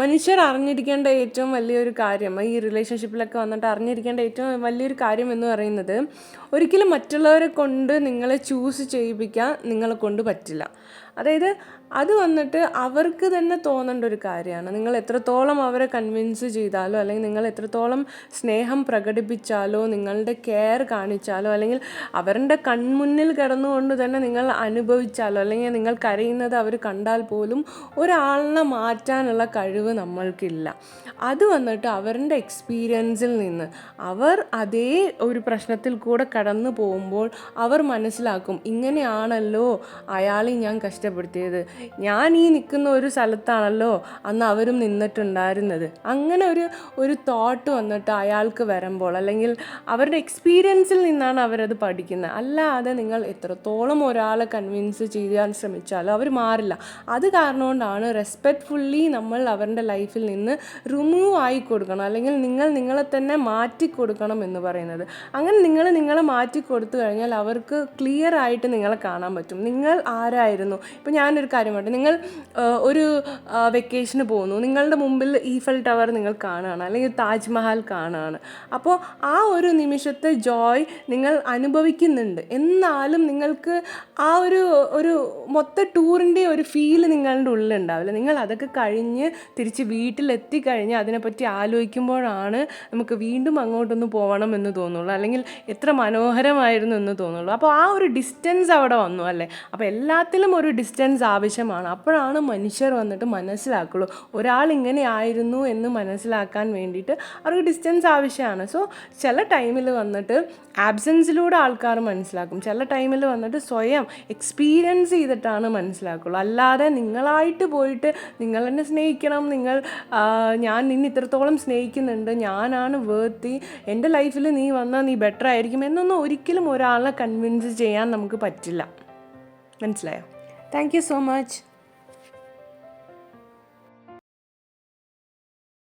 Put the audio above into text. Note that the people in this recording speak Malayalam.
മനുഷ്യർ അറിഞ്ഞിരിക്കേണ്ട ഏറ്റവും വലിയൊരു കാര്യം ഈ റിലേഷൻഷിപ്പിലൊക്കെ വന്നിട്ട് അറിഞ്ഞിരിക്കേണ്ട ഏറ്റവും വലിയൊരു കാര്യം എന്ന് പറയുന്നത് ഒരിക്കലും മറ്റുള്ളവരെ കൊണ്ട് നിങ്ങളെ ചൂസ് ചെയ്യിപ്പിക്കാൻ നിങ്ങളെ കൊണ്ട് പറ്റില്ല. അതായത് അത് വന്നിട്ട് അവർക്ക് തന്നെ തോന്നേണ്ട ഒരു കാര്യമാണ്. നിങ്ങൾ എത്രത്തോളം അവരെ കൺവിൻസ് ചെയ്താലോ അല്ലെങ്കിൽ നിങ്ങൾ എത്രത്തോളം സ്നേഹം പ്രകടിപ്പിച്ചാലോ നിങ്ങളുടെ കെയർ കാണിച്ചാലോ അല്ലെങ്കിൽ അവരുടെ കൺമുന്നിൽ കിടന്നുകൊണ്ട് തന്നെ നിങ്ങൾ അനുഭവിച്ചാലോ അല്ലെങ്കിൽ നിങ്ങൾ കരയുന്നത് അവർ കണ്ടാൽ പോലും ഒരാളിനെ മാറ്റാനുള്ള കഴിവ് നമ്മൾക്കില്ല. അത് വന്നിട്ട് അവരുടെ എക്സ്പീരിയൻസിൽ നിന്ന് അവർ അതേ ഒരു പ്രശ്നത്തിൽ കൂടെ കടന്നു പോകുമ്പോൾ അവർ മനസ്സിലാക്കും ഇങ്ങനെയാണല്ലോ അയാളെ ഞാൻ കഷ്ടപ്പെടുത്തിയത്. ഞാൻ ഈ നിൽക്കുന്ന ഒരു സ്ഥലത്താണല്ലോ അന്ന് അവരും നിന്നിട്ടുണ്ടായിരുന്നത്. അങ്ങനെ ഒരു ഒരു തോട്ട് വന്നിട്ട് അയാൾക്ക് വരുമ്പോൾ അല്ലെങ്കിൽ അവരുടെ എക്സ്പീരിയൻസിൽ നിന്നാണ് അവരത് പഠിക്കുന്നത്. അല്ലാതെ നിങ്ങൾ എത്രത്തോളം ഒരാളെ കൺവിൻസ് ചെയ്യാൻ ശ്രമിച്ചാലും അവർ മാറില്ല. അത് കാരണം കൊണ്ടാണ് റെസ്പെക്റ്റ്ഫുള്ളി നമ്മൾ അവരുടെ ലൈഫിൽ നിന്ന് റിമൂവ് ആയി കൊടുക്കണം. അല്ലെങ്കിൽ നിങ്ങൾ നിങ്ങളെ തന്നെ മാറ്റി കൊടുക്കണം എന്ന് പറയുന്നത്. അങ്ങനെ നിങ്ങൾ നിങ്ങളെ മാറ്റി കൊടുത്തു കഴിഞ്ഞാൽ അവർക്ക് ക്ലിയർ ആയിട്ട് നിങ്ങളെ കാണാൻ പറ്റും. നിങ്ങൾ ആരായിരുന്നു? ഇപ്പം ഞാനൊരു കാര്യം പറയട്ടെ നിങ്ങൾ ഒരു വെക്കേഷന് പോകുന്നു. നിങ്ങളുടെ മുമ്പിൽ ഈഫൽ ടവർ നിങ്ങൾ കാണുകയാണ് അല്ലെങ്കിൽ താജ്മഹൽ കാണുകയാണ് അപ്പോൾ ആ ഒരു നിമിഷത്തെ ജോയ് നിങ്ങൾ അനുഭവിക്കുന്നുണ്ട്. എന്നാലും നിങ്ങൾക്ക് ആ ഒരു ഒരു മൊത്ത ടൂറിന്റെ ഒരു ഫീൽ നിങ്ങളുടെ ഉള്ളിലുണ്ടാവില്ല നിങ്ങൾ അതൊക്കെ കഴിഞ്ഞ് തിരിച്ച് വീട്ടിലെത്തി കഴിഞ്ഞ് അതിനെപ്പറ്റി ആലോചിക്കുമ്പോഴാണ് നമുക്ക് വീണ്ടും അങ്ങോട്ടൊന്ന് പോകണം എന്ന് തോന്നുള്ളൂ. അല്ലെങ്കിൽ എത്ര മനോഹരമായിരുന്നു എന്ന് തോന്നുള്ളൂ. അപ്പോൾ ആ ഒരു ഡിസ്റ്റൻസ് അവിടെ വന്നു അല്ലേ? അപ്പോൾ എല്ലാത്തിലും ഒരു ഡിസ്റ്റൻസ് ആവശ്യമാണ് അപ്പോഴാണ് മനുഷ്യർ വന്നിട്ട് മനസ്സിലാക്കുള്ളൂ ഒരാൾ ഇങ്ങനെ ആയിരുന്നു എന്ന് മനസ്സിലാക്കാൻ വേണ്ടിയിട്ട് അവർക്ക് ഡിസ്റ്റൻസ് ആവശ്യമാണ്. സോ ചില ടൈമിൽ വന്നിട്ട് ആബ്സെൻസിലൂടെ ആൾക്കാർ മനസ്സിലാക്കും. ചില ടൈമിൽ വന്നിട്ട് സ്വയം എക്സ്പീരിയൻസ് ചെയ്തിട്ടാണ് മനസ്സിലാക്കുള്ളൂ. അല്ലാതെ നിങ്ങളായിട്ട് പോയിട്ട് നിങ്ങൾ എന്നെ സ്നേഹിക്കണം നിങ്ങൾ ഞാൻ നിന്നെ ഇത്രത്തോളം സ്നേഹിക്കുന്നുണ്ട് ഞാനാണ് വേർത്തി എന്റെ ലൈഫിൽ നീ വന്നാൽ നീ ബെറ്റർ ആയിരിക്കും എന്നൊന്നും ഒരിക്കലും ഒരാളെ കൺവിൻസ് ചെയ്യാൻ നമുക്ക് പറ്റില്ല. മനസ്സിലായോ? Thank you so much.